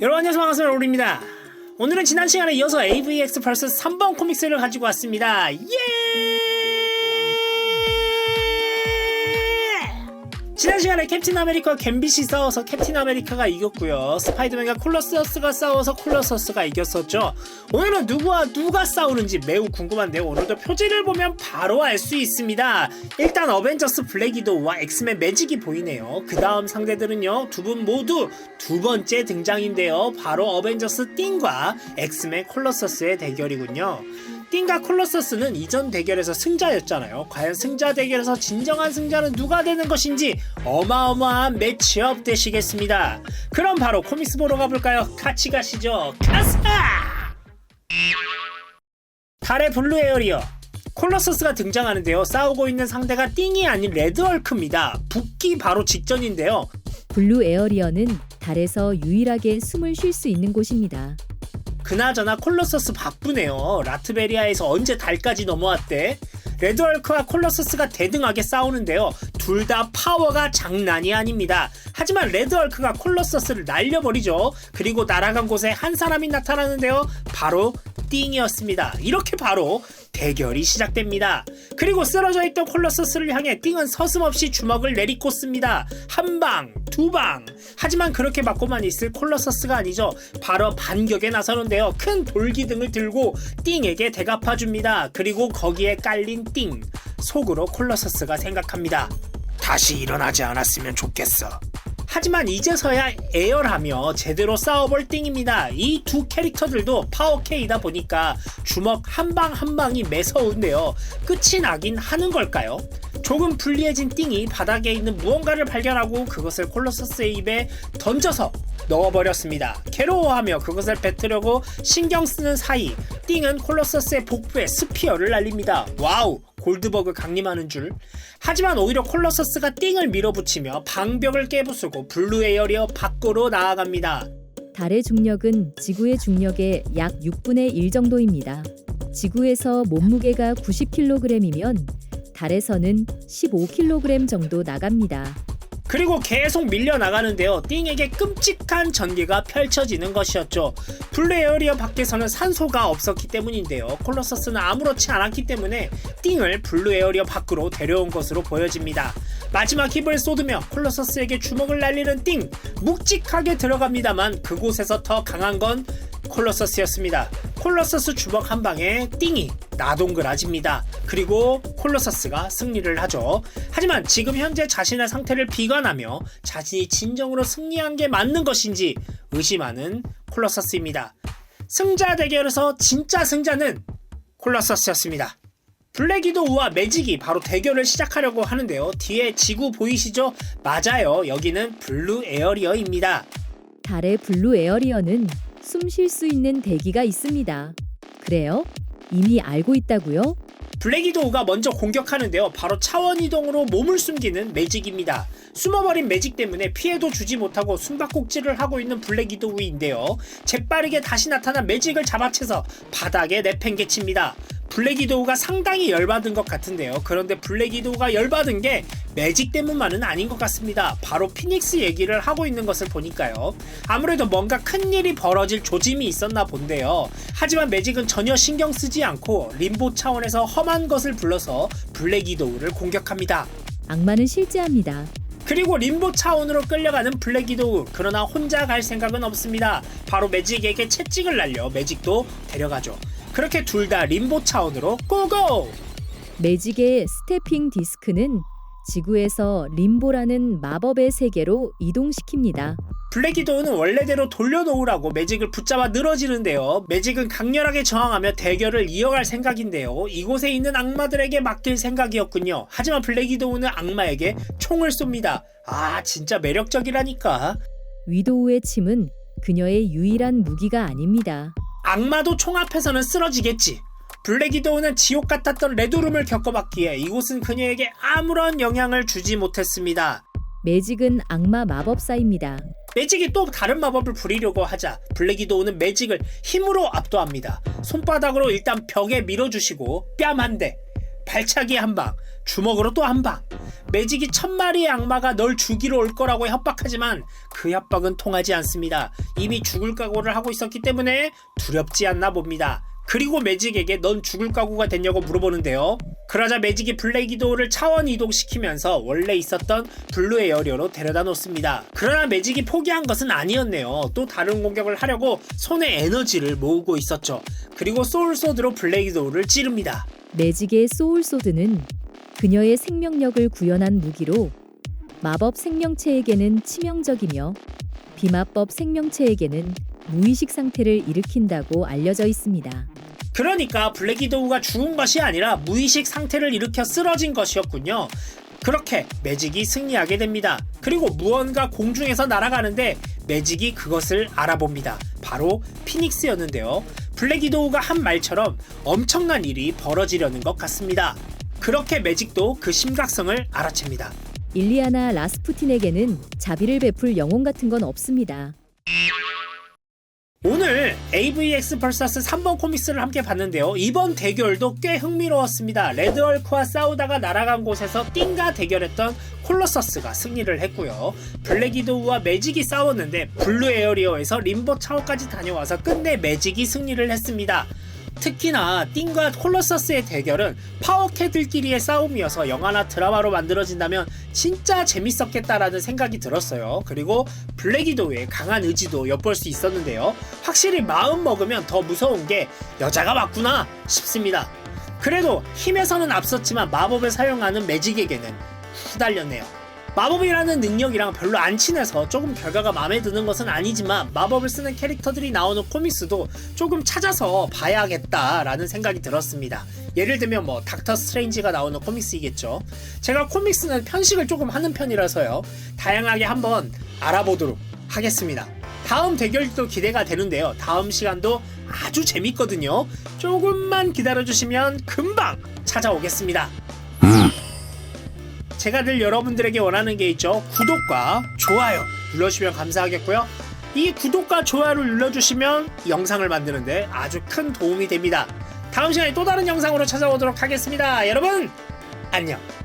여러분 안녕하세요. 반갑습니다. 로리입니다. 오늘은 지난 시간에 이어서 AVX 벌스 3번 코믹스를 가지고 왔습니다. 예! 지난 시간에 캡틴 아메리카와 갬빗이 싸워서 캡틴 아메리카가 이겼고요. 스파이더맨과 콜러서스가 싸워서 콜러서스가 이겼었죠. 오늘은 누구와 누가 싸우는지 매우 궁금한데요. 오늘도 표지를 보면 바로 알 수 있습니다. 일단 어벤져스 블랙이도우와 엑스맨 매직이 보이네요. 그 다음 상대들은요 두 분 모두 두 번째 등장인데요. 바로 어벤져스 띵과 엑스맨 콜러서스의 대결이군요 띵과 콜러서스는 이전 대결에서 승자였잖아요. 과연 승자 대결에서 진정한 승자는 누가 되는 것인지 어마어마한 매치업 되시겠습니다. 그럼 바로 코믹스 보러 가볼까요? 같이 가시죠. 가사! 달의 블루 에어리어 콜러서스가 등장하는데요. 싸우고 있는 상대가 띵이 아닌 레드얼크입니다. 붙기 바로 직전인데요. 블루 에어리어는 달에서 유일하게 숨을 쉴 수 있는 곳입니다. 그나저나 콜러서스 바쁘네요. 라트베리아에서 언제 달까지 넘어왔대? 레드얼크와 콜러서스가 대등하게 싸우는데요. 둘 다 파워가 장난이 아닙니다. 하지만 레드얼크가 콜러서스를 날려버리죠. 그리고 날아간 곳에 한 사람이 나타나는데요. 바로 띵이었습니다. 이렇게 바로 대결이 시작됩니다. 그리고 쓰러져 있던 콜러서스를 향해 띵은 서슴없이 주먹을 내리꽂습니다. 한 방, 두 방. 하지만 그렇게 맞고만 있을 콜러서스가 아니죠. 바로 반격에 나서는데요. 큰 돌기둥을 들고 띵에게 대갚아 줍니다. 그리고 거기에 깔린 띵. 속으로 콜러서스가 생각합니다. 다시 일어나지 않았으면 좋겠어. 하지만 이제서야 애열하며 제대로 싸워볼 띵입니다. 이 두 캐릭터들도 파워케이다 보니까 주먹 한 방 한 방이 매서운데요. 끝이 나긴 하는 걸까요? 조금 불리해진 띵이 바닥에 있는 무언가를 발견하고 그것을 콜로서스의 입에 던져서 넣어버렸습니다. 괴로워하며 그것을 뱉으려고 신경 쓰는 사이 띵은 콜로서스의 복부에 스피어를 날립니다. 와우! 골드버그 강림하는 줄. 하지만 오히려 콜로서스가 띵을 밀어붙이며 방벽을 깨부수고 블루 에어리어 밖으로 나아갑니다. 달의 중력은 지구의 중력의 약 6분의 1 정도입니다. 지구에서 몸무게가 90kg이면 달에서는 15kg 정도 나갑니다. 그리고 계속 밀려나가는데요. 띵에게 끔찍한 전개가 펼쳐지는 것이었죠. 블루 에어리어 밖에서는 산소가 없었기 때문인데요. 콜로서스는 아무렇지 않았기 때문에 띵을 블루 에어리어 밖으로 데려온 것으로 보여집니다. 마지막 힘을 쏟으며 콜로서스에게 주먹을 날리는 띵 묵직하게 들어갑니다만 그곳에서 더 강한 건 콜로서스였습니다. 콜로서스 주먹 한 방에 띵이 나동그라집니다. 그리고 콜로서스가 승리를 하죠. 하지만 지금 현재 자신의 상태를 비관하며 자신이 진정으로 승리한 게 맞는 것인지 의심하는 콜로서스입니다. 승자 대결에서 진짜 승자는 콜로서스였습니다. 블랙이도 우와 매직이 바로 대결을 시작하려고 하는데요. 뒤에 지구 보이시죠? 맞아요. 여기는 블루 에어리어입니다. 달의 블루 에어리어는 숨 쉴 수 있는 대기가 있습니다. 그래요? 이미 알고 있다고요? 블랙이도우가 먼저 공격하는데요. 바로 차원 이동으로 몸을 숨기는 매직입니다. 숨어버린 매직 때문에 피해도 주지 못하고 숨바꼭질을 하고 있는 블랙이도우인데요. 재빠르게 다시 나타난 매직을 잡아채서 바닥에 내팽개칩니다. 블랙이도우가 상당히 열받은 것 같은데요. 그런데 블랙이도우가 열받은 게 매직 때문만은 아닌 것 같습니다. 바로 피닉스 얘기를 하고 있는 것을 보니까요. 아무래도 뭔가 큰 일이 벌어질 조짐이 있었나 본데요. 하지만 매직은 전혀 신경 쓰지 않고 림보 차원에서 험한 것을 불러서 블랙이도우를 공격합니다. 악마는 실제합니다. 그리고 림보 차원으로 끌려가는 블랙이도우 그러나 혼자 갈 생각은 없습니다. 바로 매직에게 채찍을 날려 매직도 데려가죠. 그렇게 둘 다 림보 차원으로 고고! 매직의 스태핑 디스크는 지구에서 림보라는 마법의 세계로 이동시킵니다. 블랙이도우는 원래대로 돌려놓으라고 매직을 붙잡아 늘어지는데요. 매직은 강렬하게 저항하며 대결을 이어갈 생각인데요. 이곳에 있는 악마들에게 맡길 생각이었군요. 하지만 블랙이도우는 악마에게 총을 쏩니다. 아, 진짜 매력적이라니까. 위도우의 침은 그녀의 유일한 무기가 아닙니다. 악마도 총 앞에서는 쓰러지겠지. 블랙이도우는 지옥 같았던 레드룸을 겪어봤기에 이곳은 그녀에게 아무런 영향을 주지 못했습니다. 매직은 악마 마법사입니다. 매직이 또 다른 마법을 부리려고 하자 블랙이도우는 매직을 힘으로 압도합니다. 손바닥으로 일단 벽에 밀어주시고 뺨 한 대. 발차기 한 방, 주먹으로 또 한 방. 매직이 천 마리의 악마가 널 죽이러 올 거라고 협박하지만 그 협박은 통하지 않습니다. 이미 죽을 각오를 하고 있었기 때문에 두렵지 않나 봅니다. 그리고 매직에게 넌 죽을 각오가 됐냐고 물어보는데요. 그러자 매직이 블랙 이도우를 차원 이동시키면서 원래 있었던 블루 에어리어로 데려다 놓습니다. 그러나 매직이 포기한 것은 아니었네요. 또 다른 공격을 하려고 손에 에너지를 모으고 있었죠. 그리고 소울소드로 블랙 이도우를 찌릅니다. 매직의 소울소드는 그녀의 생명력을 구현한 무기로 마법 생명체에게는 치명적이며 비마법 생명체에게는 무의식 상태를 일으킨다고 알려져 있습니다. 그러니까 블랙이도우가 죽은 것이 아니라 무의식 상태를 일으켜 쓰러진 것이었군요. 그렇게 매직이 승리하게 됩니다. 그리고 무언가 공중에서 날아가는데 매직이 그것을 알아봅니다. 바로 피닉스였는데요. 블랙이도우가 한 말처럼 엄청난 일이 벌어지려는 것 같습니다. 그렇게 매직도 그 심각성을 알아챕니다. 일리아나 라스푸틴에게는 자비를 베풀 영혼 같은 건 없습니다. 오늘 AVX vs 3번 코믹스를 함께 봤는데요. 이번 대결도 꽤 흥미로웠습니다. 레드얼크와 싸우다가 날아간 곳에서 띵과 대결했던 콜로서스가 승리를 했고요. 블랙이도우와 매직이 싸웠는데 블루 에어리어에서 림보 차오까지 다녀와서 끝내 매직이 승리를 했습니다. 특히나 띵과 콜로서스의 대결은 파워캐들끼리의 싸움이어서 영화나 드라마로 만들어진다면 진짜 재밌었겠다라는 생각이 들었어요. 그리고 블랙이도우의 강한 의지도 엿볼 수 있었는데요. 확실히 마음 먹으면 더 무서운 게 여자가 맞구나 싶습니다. 그래도 힘에서는 앞섰지만 마법을 사용하는 매직에게는 후달렸네요. 마법이라는 능력이랑 별로 안 친해서 조금 결과가 마음에 드는 것은 아니지만 마법을 쓰는 캐릭터들이 나오는 코믹스도 조금 찾아서 봐야겠다라는 생각이 들었습니다. 예를 들면 뭐 닥터 스트레인지가 나오는 코믹스이겠죠. 제가 코믹스는 편식을 조금 하는 편이라서요. 다양하게 한번 알아보도록 하겠습니다. 다음 대결도 기대가 되는데요. 다음 시간도 아주 재밌거든요. 조금만 기다려주시면 금방 찾아오겠습니다. 제가 늘 여러분들에게 원하는 게 있죠. 구독과 좋아요 눌러주시면 감사하겠고요. 이 구독과 좋아요를 눌러주시면 영상을 만드는데 아주 큰 도움이 됩니다. 다음 시간에 또 다른 영상으로 찾아오도록 하겠습니다. 여러분, 안녕.